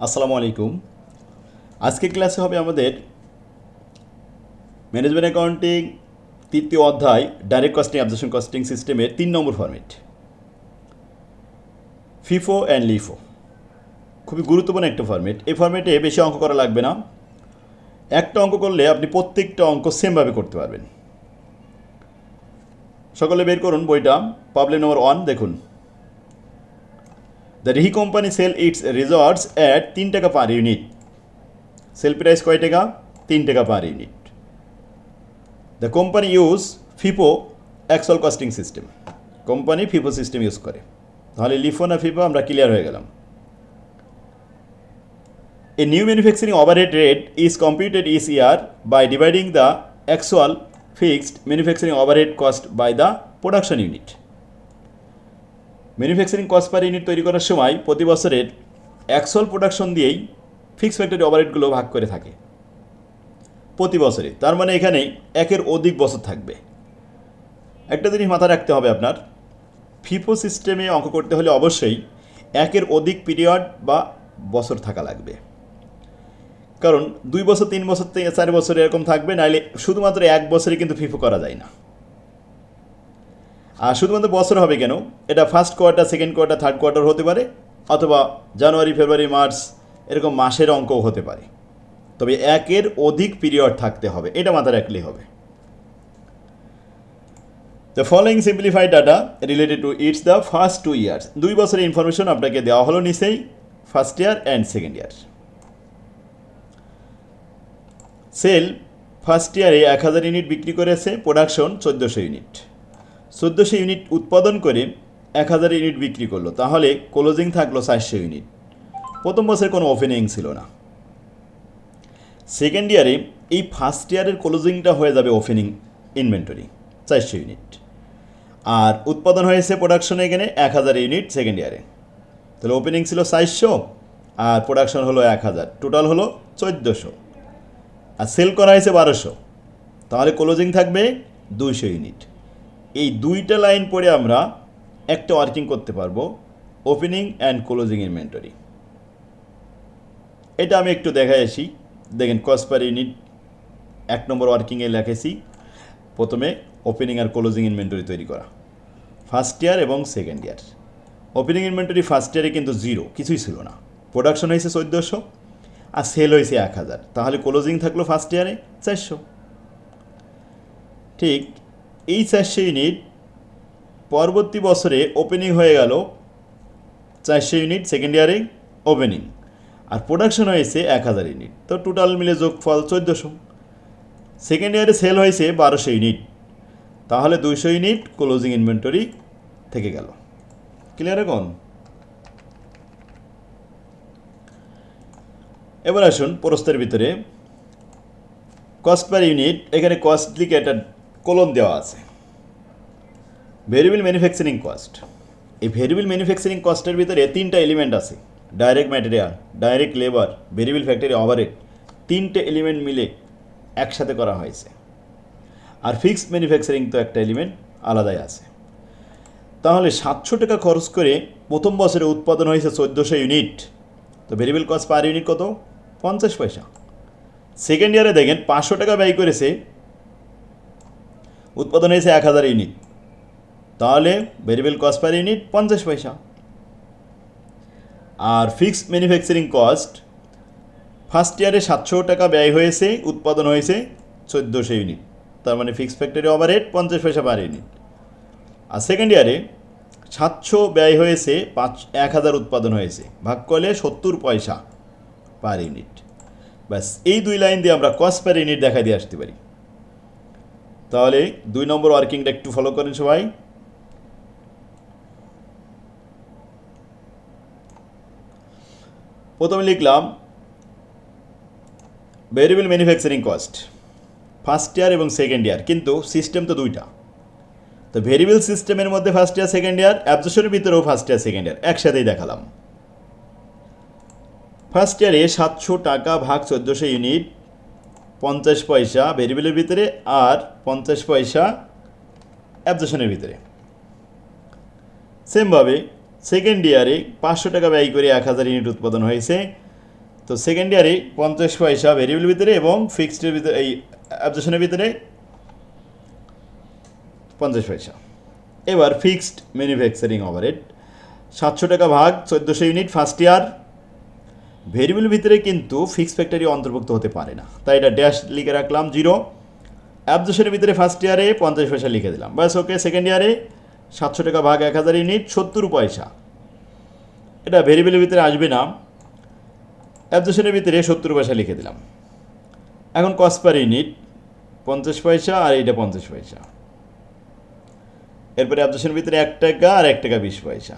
আসসালামু আলাইকুম। আজকে ক্লাসে হবে আমাদের ম্যানেজমেন্ট অ্যাকাউন্টিং তৃতীয় অধ্যায় ডাইরেক্ট কস্টিং অ্যাবজেশন কস্টিং সিস্টেমের তিন নম্বর ফরম্যাট ফিফো অ্যান্ড লিফো খুবই গুরুত্বপূর্ণ একটা ফরম্যাট এই ফরম্যাটে বেশি অঙ্ক করা লাগবে না। একটা অঙ্ক করলে আপনি প্রত্যেকটা অঙ্ক সেমভাবে করতে পারবেন। সকলে বের করুন বইটা। প্রবলেম নম্বর ওয়ান দেখুন। The রিহি company sell its resorts at তিন টাকা পার ইউনিট সেল প্রাইস কয় টাকা? তিন টাকা per unit the company use FIFO axle costing system company FIFO system use করে। তাহলে লিফো না ফিপো আমরা ক্লিয়ার হয়ে গেলাম। A new manufacturing overhead rate is computed each year by dividing the actual fixed manufacturing overhead cost by the production unit manufacturing cost per unit তৈরি করার সময় প্রতি বছরের অ্যাকচুয়াল প্রোডাকশন দিয়েই ফিক্স ফ্যাক্টরি ওভারহেডগুলো ভাগ করে থাকে। প্রতি বছরে। তার মানে এখানে একের অধিক বছর থাকবে। একটা জিনিস মাথায় রাখতে হবে আপনার ফিফো সিস্টেমে অঙ্ক করতে হলে অবশ্যই একের অধিক পিরিয়ড বা বছর থাকা লাগবে। কারণ দুই বছর, তিন বছর, চার বছর এরকম থাকবে নাহলে শুধুমাত্র এক বছরে কিন্তু ফিফো করা যায় না। আর শুধুমাত্র বছর হবে কেন? এটা first quarter second quarter third quarter হতে পারে, অথবা জানুয়ারি, ফেব্রুয়ারি, মার্চ, এরকম মাসের অঙ্কও হতে পারে। তবে একের অধিক পিরিয়ড থাকতে হবে, এটা মাথায় রাখলেই হবে। The following simplified data related to its the first two years দুই বছরের ইনফরমেশন আপনাকে দেওয়া হলো নিচেই first year and second year sale first ইয়ারে এক হাজার ইউনিট বিক্রি করেছে প্রোডাকশন চোদ্দোশো ইউনিট। চোদ্দোশো ইউনিট উৎপাদন করে এক হাজার ইউনিট বিক্রি করল। তাহলে ক্লোজিং থাকল চারশো ইউনিট। প্রথম বছরে কোনো ওপেনিং ছিল না। সেকেন্ড ইয়ারে এই ফার্স্ট ইয়ারের ক্লোজিংটা হয়ে যাবে ওপেনিং ইনভেন্টরি চারশো ইউনিট। আর উৎপাদন হয়েছে প্রোডাকশনে এখানে এক হাজার ইউনিট সেকেন্ড ইয়ারে তাহলে ওপেনিং ছিল চারশো, আর প্রোডাকশন হলো এক হাজার। টোটাল হলো চোদ্দোশো। আর সেল করা হয়েছে বারোশো। তাহলে ক্লোজিং থাকবে দুইশো ইউনিট। এই দুইটা লাইন পড়ে আমরা একটা ওয়ার্কিং করতে পারব ওপেনিং অ্যান্ড ক্লোজিং ইনভেন্টরি এটা আমি একটু দেখাই আসি। দেখেন কস্ট পার ইউনিট এক নম্বর ওয়ার্কিংয়ে লেখেছি, প্রথমে ওপেনিং আর ক্লোজিং ইনভেন্টরি তৈরি করা। ফার্স্ট ইয়ার এবং second year opening inventory first ইয়ারে কিন্তু জিরো কিছুই ছিল না। প্রোডাকশন হয়েছে চোদ্দোশো, আর সেল হয়েছে এক হাজার। তাহলে ক্লোজিং থাকল ফার্স্ট ইয়ারে চারশো। ঠিক এই চারশো ইউনিট পরবর্তী বছরে ওপেনিং হয়ে গেল। চারশো ইউনিট সেকেন্ড ইয়ারে ওপেনিং আর প্রোডাকশন হয়েছে এক হাজার ইউনিট। তো টোটাল মিলে যোগফল চোদ্দোশো। সেকেন্ড ইয়ারে সেল হয়েছে বারোশো ইউনিট। তাহলে দুইশো ইউনিট ক্লোজিং ইনভেন্টরি থেকে গেল। ক্লিয়ার এখন এবার আসুন প্রস্তের ভিতরে। কস্ট পার ইউনিট এখানে কস্ট লিখে একটা কলম দেওয়া আছে। Variable manufacturing cost. এই ভেরিয়েবল ম্যানুফ্যাকচারিং কস্টের ভিতরে তিনটা এলিমেন্ট আছে। Direct material direct labour variable factory overhead তিনটে এলিমেন্ট মিলে একসাথে করা হয়েছে। আর ফিক্সড ম্যানুফ্যাকচারিং তো একটা এলিমেন্ট আলাদাই আছে। তাহলে সাতশো টাকা খরচ করে প্রথম বছরে উৎপাদন হয়েছে চোদ্দোশো ইউনিট। তো ভেরিয়েবল কস্ট পার ইউনিট কত? পঞ্চাশ পয়সা। সেকেন্ড ইয়ারে দেখেন পাঁচশো টাকা ব্যয় করেছে উৎপাদন হয়েছে এক হাজার ইউনিট। তাহলে ভেরিয়েবল কস্ট পার ইউনিট পঞ্চাশ পয়সা। আর ফিক্সড ম্যানুফ্যাকচারিং কস্ট ফার্স্ট ইয়ারে সাতশো টাকা ব্যয় হয়েছে, উৎপাদন হয়েছে চোদ্দোশো ইউনিট। তার মানে ফিক্সড ফ্যাক্টরি ওভারহেড পঞ্চাশ পয়সা পার ইউনিট আর সেকেন্ড ইয়ারে সাতশো ব্যয় হয়েছে, পাঁচ, এক হাজার উৎপাদন হয়েছে। ভাগ করলে সত্তর পয়সা পার ইউনিট ব্যাস, এই দুই লাইন দিয়ে আমরা কস্ট পার ইউনিট দেখাই দিয়ে আসতে পারি। তাহলে দুই নম্বর ওয়ার্কিংটা একটু ফলো করেন সবাই। প্রথমে লিখলাম variable manufacturing cost first year এবং সেকেন্ড ইয়ার কিন্তু সিস্টেম তো দুইটা। তো ভেরিয়েবল সিস্টেমের মধ্যে ফার্স্ট ইয়ার সেকেন্ড ইয়ার অ্যাবজেশনের ভিতরেও ফার্স্ট ইয়ার সেকেন্ড ইয়ার একসাথেই দেখালাম। ফার্স্ট ইয়ারে সাতশো টাকা ভাগ চোদ্দোশো ইউনিট পঞ্চাশ পয়সা ভেরিয়েবলের ভিতরে আর পঞ্চাশ পয়সা অ্যাবজেশনের ভিতরে। সেমভাবে সেকেন্ড ইয়ারে পাঁচশো টাকা ব্যয় করে এক হাজার ইউনিট উৎপাদন হয়েছে। তো সেকেন্ড ইয়ারে পঞ্চাশ পয়সা ভেরিয়েবল ভিতরে এবং ফিক্সডের ভিতরে, এই অ্যাবজেশনের ভিতরে পঞ্চাশ পয়সা। এবার ফিক্সড ম্যানুফ্যাকচারিং ওভারহেড সাতশো টাকা ভাগ চোদ্দোশো ইউনিট ফার্স্ট ইয়ার ভেরিয়েবল ভিতরে কিন্তু ফিক্সড ফ্যাক্টরি অন্তর্ভুক্ত হতে পারে না। তাই এটা ড্যাশ লিখে রাখলাম জিরো অ্যাবজেশনের ভিতরে ফার্স্ট ইয়ারে পঞ্চাশ পয়সা লিখে দিলাম। ব্যাস ওকে সেকেন্ড ইয়ারে সাতশো টাকা ভাগ এক হাজার ইউনিট সত্তর পয়সা। এটা ভেরিয়েবলের ভিতরে আসবে না। অ্যাবজেশনের ভিতরে সত্তর পয়সা লিখে দিলাম। এখন কস্ট পার ইউনিট পঞ্চাশ পয়সা আর এইটা পঞ্চাশ পয়সা। এরপরে অ্যাবজেশনের ভিতরে এক টাকা আর এক টাকা বিশ পয়সা।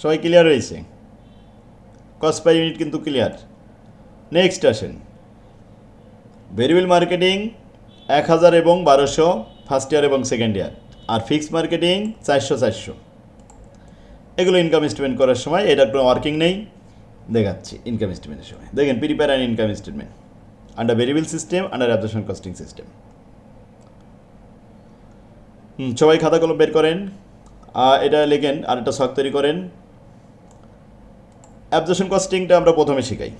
সবাই ক্লিয়ার হয়েছে? কস্ট পার ইউনিট কিন্তু ক্লিয়ার নেক্সট আসেন। ভেরিয়েবল মার্কেটিং এক হাজার এবং বারোশো ফার্স্ট ইয়ার এবং সেকেন্ড ইয়ার আর ফিক্সড মার্কেটিং চারশো চারশো। এগুলো ইনকাম স্টেটমেন্ট করার সময়, এটা কোনো ওয়ার্কিং নেই। দেখাচ্ছি ইনকাম স্টেটমেন্টের সময়। দেখেন prepare and income statement under variable system under absorption costing system সবাই খাতা কলম বের করেন। এটা লেখেন, আর একটা শখ তৈরি করেন। অ্যাবজেশন কস্টিংটা আমরা প্রথমে শিখাই।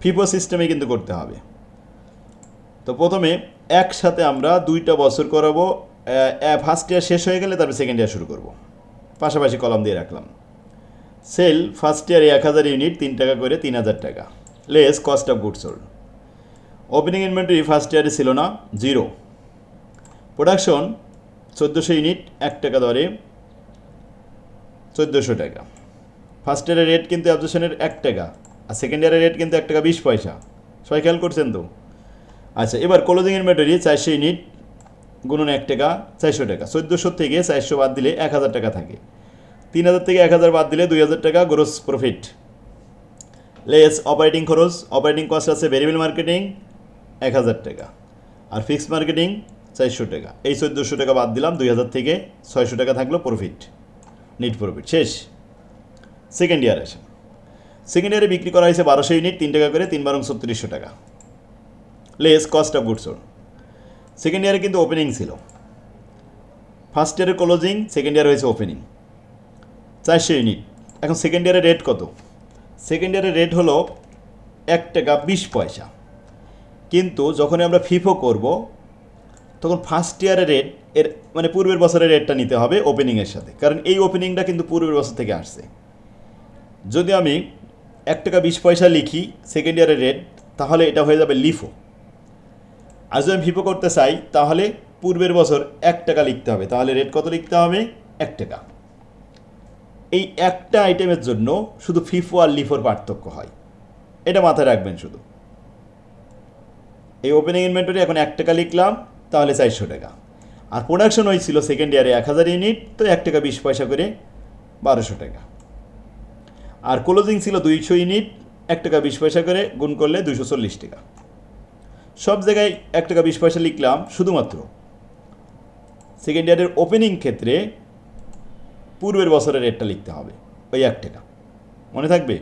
ফিফো সিস্টেমে কিন্তু করতে হবে। তো প্রথমে একসাথে আমরা দুইটা বছর করাবো ফার্স্ট ইয়ার শেষ হয়ে গেলে তারপরে সেকেন্ড ইয়ার শুরু করব। পাশাপাশি কলম দিয়ে রাখলাম। সেল ফার্স্ট ইয়ারে এক হাজার ইউনিট, তিন টাকা করে তিন হাজার টাকা। Less cost of good sold opening inventory first ইয়ারে ছিল না জিরো প্রোডাকশন চোদ্দোশো ইউনিট, এক টাকা দরে, চোদ্দোশো টাকা। ফার্স্ট ইয়ারের রেট কিন্তু অবজেশনের এক টাকা, আর সেকেন্ড ইয়ারের রেট কিন্তু এক টাকা বিশ পয়সা। সবাই খেয়াল করছেন তো? আচ্ছা এবার ক্লোজিং ইনভেন্টরি চারশো ইউনিট গুণন এক টাকা, চারশো টাকা। চোদ্দোশো থেকে চারশো বাদ দিলে এক হাজার টাকা থাকে। তিন হাজার থেকে এক হাজার বাদ দিলে দুই হাজার টাকা গ্রোস প্রফিট লেস অপারেটিং খরচ অপারেটিং কস্ট আছে ভেরিয়েবল মার্কেটিং এক হাজার টাকা। আর ফিক্সড মার্কেটিং চারশো টাকা। এই চোদ্দোশো টাকা বাদ দিলাম, দুই হাজার থেকে ছয়শো টাকা থাকল প্রফিট নিট প্রফিট শেষ। সেকেন্ড ইয়ার সেকেন্ড ইয়ারে বিক্রি করা হয়েছে বারোশো ইউনিট, তিন টাকা করে তিন বারং ছত্রিশশো টাকা less cost of goods second ইয়ারে কিন্তু ওপেনিং ছিল। ফার্স্ট ইয়ারের ক্লোজিং সেকেন্ড ইয়ার হয়েছে ওপেনিং চারশো ইউনিট। এখন সেকেন্ড ইয়ারের রেট কত? সেকেন্ড ইয়ারের রেট হলো এক টাকা বিশ পয়সা। কিন্তু যখনই আমরা ফিফো করব, তখন ফার্স্ট ইয়ারের রেট এর মানে পূর্বের বছরের রেটটা নিতে হবে ওপেনিংয়ের সাথে। কারণ এই ওপেনিংটা কিন্তু পূর্বের বছর থেকে আসছে। যদি আমি এক টাকা বিশ পয়সা লিখি সেকেন্ড ইয়ারের রেট তাহলে এটা হয়ে যাবে লিফো। আর যদি আমি ফিফো করতে চাই, তাহলে পূর্বের বছর এক টাকা লিখতে হবে। তাহলে রেট কত লিখতে হবে? এক টাকা। এই একটা আইটেমের জন্য শুধু ফিফো আর লিফোর পার্থক্য হয়। এটা মাথায় রাখবেন শুধু। এই ওপেনিং ইনভেন্টরি এখন এক টাকা লিখলাম, তাহলে চারশো টাকা। আর প্রোডাকশন হয়েছিল সেকেন্ড ইয়ারে এক হাজার ইউনিট তো এক টাকা বিশ পয়সা করে বারোশো টাকা। আর ক্লোজিং ছিল দুইশো ইউনিট, এক টাকা বিশ পয়সা করে গুণ করলে দুশো চল্লিশ টাকা। সব জায়গায় এক টাকা বিশ পয়সা লিখলাম শুধুমাত্র। সেকেন্ড ইয়ারের ওপেনিং ক্ষেত্রে পূর্বের বছরের রেটটা লিখতে হবে, ওই এক টাকা। মনে থাকবে?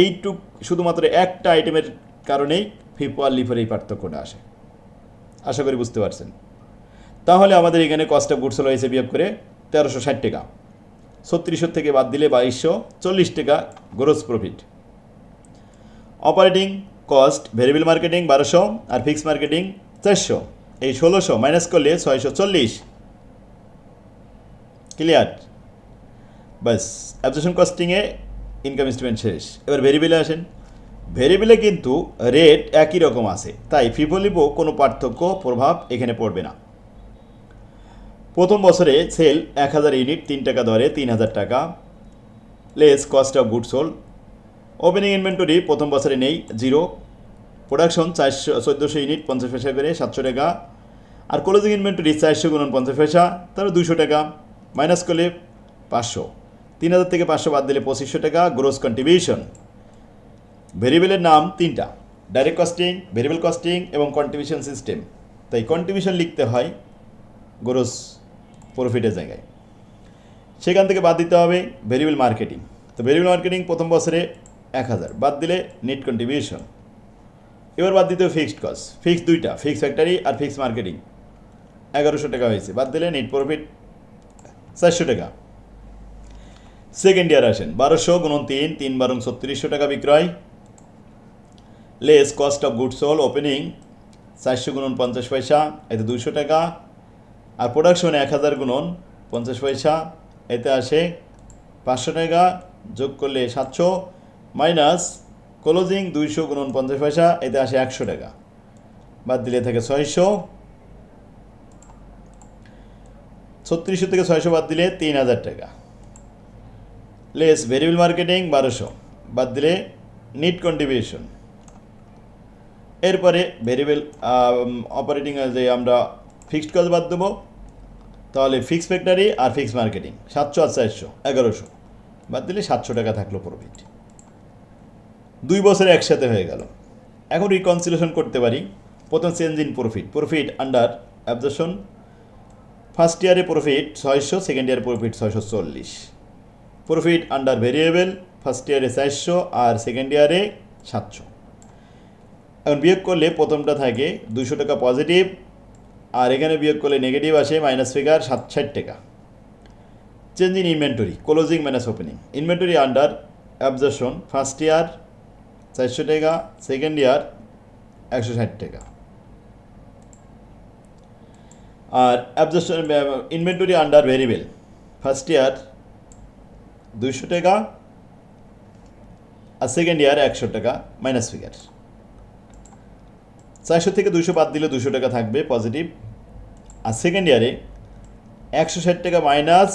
এইটুক শুধুমাত্র একটা আইটেমের কারণেই ফিফো আর লিফের এই পার্থক্যটা আসে। আশা করি বুঝতে পারছেন। তাহলে আমাদের এখানে কস্ট অফ গুডস হয়েছে বিয়োগ করে তেরোশো ষাট টাকা। ছত্রিশশো থেকে বাদ দিলে বাইশশো চল্লিশ টাকা gross profit operating cost variable marketing বারোশো আর ফিক্স মার্কেটিং চারশো। এই ষোলোশো মাইনাস করলে ছয়শো চল্লিশ। ক্লিয়ার বাস অ্যাবজেশন কস্টিংয়ে ইনকাম স্টেটমেন্ট শেষ। এবার ভেরিয়েবলে আসেন। ভেরিয়েবলে কিন্তু রেট একই রকম আছে। তাই ফিফোলিপো কোনো পার্থক্য, প্রভাব এখানে পড়বে না। প্রথম বছরে সেল এক হাজার ইউনিট তিন টাকা দরে তিন হাজার টাকা। Less, cost of good sold opening inventory প্রথম বছরে নেই জিরো প্রোডাকশন চারশো, চোদ্দোশো ইউনিট পঞ্চাশ পয়সা করে সাতশো টাকা। আর ক্লোজিং ইনভেন্টরি চারশো গুণন পঞ্চাশ পয়সা, তাহলে দুশো টাকা। মাইনাস করলে পাঁচশো। তিন হাজার থেকে পাঁচশো বাদ দিলে পঁচিশশো টাকা গ্রোস কন্ট্রিবিউশন ভেরিয়েবলের নাম তিনটা। ডাইরেক্ট কস্টিং ভেরিয়েবল কস্টিং এবং কন্ট্রিবিউশন সিস্টেম তাই কন্ট্রিবিউশন লিখতে হয় গ্রোস প্রফিটের জায়গায়। সেখান থেকে বাদ দিতে হবে ভেরিয়েবল মার্কেটিং তো ভেরিয়েবল মার্কেটিং প্রথম বছরে এক হাজার, বাদ দিলে নেট কন্ট্রিবিউশন এবার বাদ দিতে হবে ফিক্সড কস্ট ফিক্সড দুইটা ফিক্সড ফ্যাক্টরি আর ফিক্সড মার্কেটিং এগারোশো টাকা হয়েছে, বাদ দিলে নেট প্রফিট চারশো টাকা। সেকেন্ড ইয়ার আসেন, বারোশো গুণন তিন তিন বারং ছত্রিশশো টাকা বিক্রয়। Less cost of goods sold opening চারশো গুণন পঞ্চাশ পয়সা, এতে দুশো টাকা। আর প্রোডাকশন এক হাজার গুণন পঞ্চাশ পয়সা। এতে আসে পাঁচশো টাকা যোগ করলে সাতশো মাইনাস ক্লোজিং দুইশো গুণন পঞ্চাশ পয়সা, এতে আসে একশো টাকা। বাদ দিলে থাকে ছয়শো। ছত্রিশশো থেকে ছয়শো বাদ দিলে তিন হাজার টাকা। লেস ভেরিয়েবল মার্কেটিং বারোশো। বাদ দিলে নিট কন্ট্রিবিউশন এরপরে ভেরিয়েবল অপারেটিং যে আমরা ফিক্সড কস্ট বাদ দেবো। তাহলে ফিক্স ফ্যাক্টরি আর ফিক্স মার্কেটিং সাতশো আর চারশো, এগারোশো। বাদ দিলে সাতশো টাকা থাকল প্রফিট দুই বছরে একসাথে হয়ে গেল। এখন রিকনসিলেশন করতে পারি, প্রথম change in profit profit under absorption first ইয়ারে প্রফিট ছয়শো সেকেন্ড ইয়ারে প্রফিট ছয়শো চল্লিশ। প্রফিট আন্ডার ভেরিয়েবল ফার্স্ট ইয়ারে চারশো আর সেকেন্ড ইয়ারে সাতশো। এখন বিয়োগ করলে প্রথমটা থাকে দুশো টাকা পজিটিভ আর এখানে বিয়োগ করলে নেগেটিভ আসে মাইনাস ফিগার সাত ষাট টাকা। Change in inventory closing minus opening inventory under absorption first year চারশো টাকা সেকেন্ড ইয়ার একশো ষাট টাকা। আর absorption inventory under variable first year দুইশো টাকা, আর সেকেন্ড ইয়ার একশো টাকা মাইনাস ফিগার চারশো থেকে দুশো বাদ দিলে দুশো টাকা থাকবে পজিটিভ আর সেকেন্ড ইয়ারে একশো ষাট টাকা মাইনাস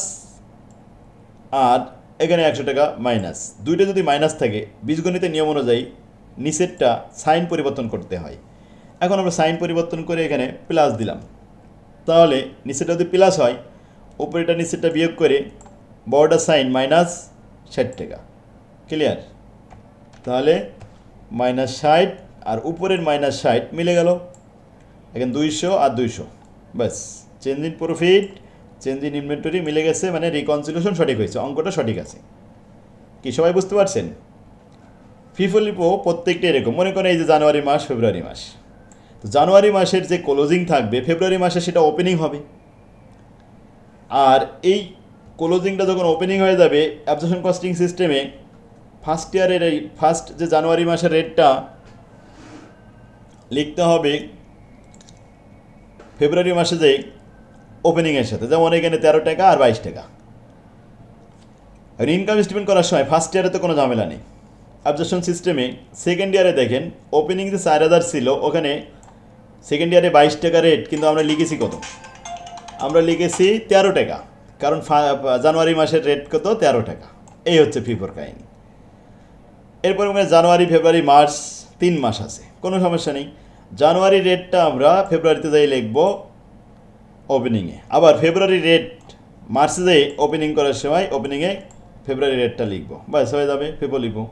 আর এখানে একশো টাকা মাইনাস দুইটা যদি মাইনাস থাকে, বীজগণিতের নিয়ম অনুযায়ী নিচেরটা সাইন পরিবর্তন করতে হয়। এখন আমরা সাইন পরিবর্তন করে এখানে প্লাস দিলাম। তাহলে নিচেরটা যদি প্লাস হয় উপরেটা নিচেরটা বিয়োগ করে বড়টা সাইন মাইনাস ষাট টাকা। ক্লিয়ার তাহলে মাইনাস ষাট আর উপরের মাইনাস ষাট মিলে গেল। এখন দুইশো আর দুইশো। ব্যাস change in profit change in inventory মিলে গেছে মানে রিকনসিলেশন সঠিক হয়েছে, অঙ্কটা সঠিক আছে। কি সবাই বুঝতে পারছেন? ফিফলিপো প্রত্যেকটা এরকম। মনে করেন এই যে জানুয়ারি মাস, ফেব্রুয়ারি মাস। তো জানুয়ারি মাসের যে ক্লোজিং থাকবে, ফেব্রুয়ারি মাসে সেটা ওপেনিং হবে। আর এই ক্লোজিংটা যখন ওপেনিং হয়ে যাবে অ্যাবজেশন কস্টিং সিস্টেমে ফার্স্ট ইয়ারের এই ফার্স্ট যে জানুয়ারি মাসের রেটটা লিখতে হবে ফেব্রুয়ারি মাসে যে ওপেনিংয়ের সাথে, যেমন এখানে তেরো টাকা আর বাইশ টাকা। ইনকাম স্টেটমেন্ট করার সময় ফার্স্ট ইয়ারে তো কোনো ঝামেলা নেই। অবজেকশন সিস্টেমে সেকেন্ড ইয়ারে দেখেন ওপেনিং যে চার হাজার ছিল, ওখানে সেকেন্ড ইয়ারে বাইশ টাকা রেট কিন্তু আমরা লিখেছি কত? আমরা লিখেছি তেরো টাকা, কারণ জানুয়ারি মাসের রেট কত? তেরো টাকা। এই হচ্ছে ফিফোর কাহিনী এরপর ওখানে জানুয়ারি, ফেব্রুয়ারি, মার্চ, তিন মাস আছে, কোনো সমস্যা নেই। জানুয়ারি রেটটা আমরা ফেব্রুয়ারিতে যাই লিখব ওপেনিংয়ে আবার ফেব্রুয়ারি রেট মার্চে যাই ওপেনিং করার সময় ওপেনিংয়ে ফেব্রুয়ারি রেটটা লিখব। ব্যাস হয়ে যাবে ফেব্রু লিখব।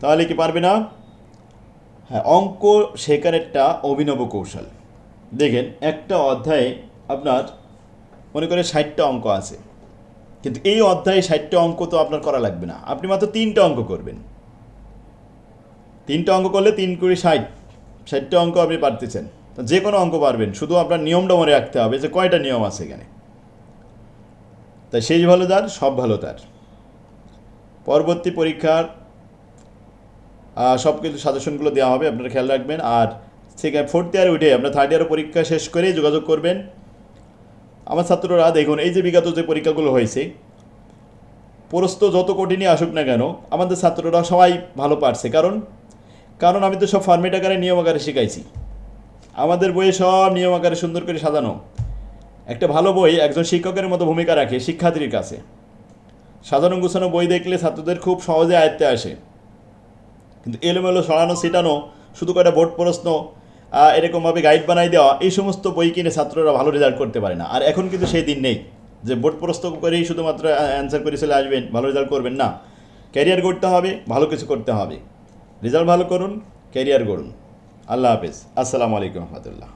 তাহলে কি পারবে না? হ্যাঁ অঙ্ক শেখার একটা অভিনব কৌশল। দেখেন, একটা অধ্যায়ে আপনার মনে করে ষাটটা অঙ্ক আছে। কিন্তু এই অধ্যায়ে ষাটটা অঙ্ক তো আপনার করা লাগবে না। আপনি মাত্র তিনটা অঙ্ক করবেন। তিনটা অঙ্ক করলে তিন কুড়ি ষাট। ষাটটা অঙ্ক আপনি পারতেছেন। যে কোনো অঙ্ক পারবেন। শুধু আপনার নিয়মটা মনে রাখতে হবে যে কয়টা নিয়ম আছে এখানে। তাই শেষ ভালো তার, সব ভালো তার। পরবর্তী পরীক্ষার সব কিছু সাজেশনগুলো দেওয়া হবে, আপনারা খেয়াল রাখবেন। আর সেখানে ফোর্থ ইয়ার উঠে আপনার থার্ড ইয়ারে পরীক্ষা শেষ করে যোগাযোগ করবেন। আমার ছাত্ররা দেখুন, এই যে বিগত যে পরীক্ষাগুলো হয়েছে প্রস্ত যত কঠিনই আসুক না কেন, আমাদের ছাত্ররা সবাই ভালো পারছে। কারণ কারণ আমি তো সব ফর্মেট আকারে নিয়ম আকারে শিখাইছি। আমাদের বইয়ে সব নিয়ম আকারে সুন্দর করে সাজানো। একটা ভালো বই একজন শিক্ষকের মতো ভূমিকা রাখে শিক্ষার্থীর কাছে। সাধারণ গুছানো বই দেখলে ছাত্রদের খুব সহজে আয়ত্তে আসে। কিন্তু এলোমেলো সরানো, ছিটানো, শুধু কয়টা বোর্ড প্রশ্ন এরকমভাবে গাইড বানাই দেওয়া, এই সমস্ত বই কিনে ছাত্ররা ভালো রেজাল্ট করতে পারে না। আর এখন কিন্তু সেই দিন নেই যে বোর্ড প্রশ্ন করেই শুধুমাত্র অ্যান্সার করে চলে আসবেন, ভালো রেজাল্ট করবেন না। ক্যারিয়ার গড়তে হবে, ভালো কিছু করতে হবে। রেজাল্ট ভালো করুন ক্যারিয়ার গড়ুন। আল্লাহ হাফেজ। আসসালামু আলাইকুম রহমতুল্লাহ।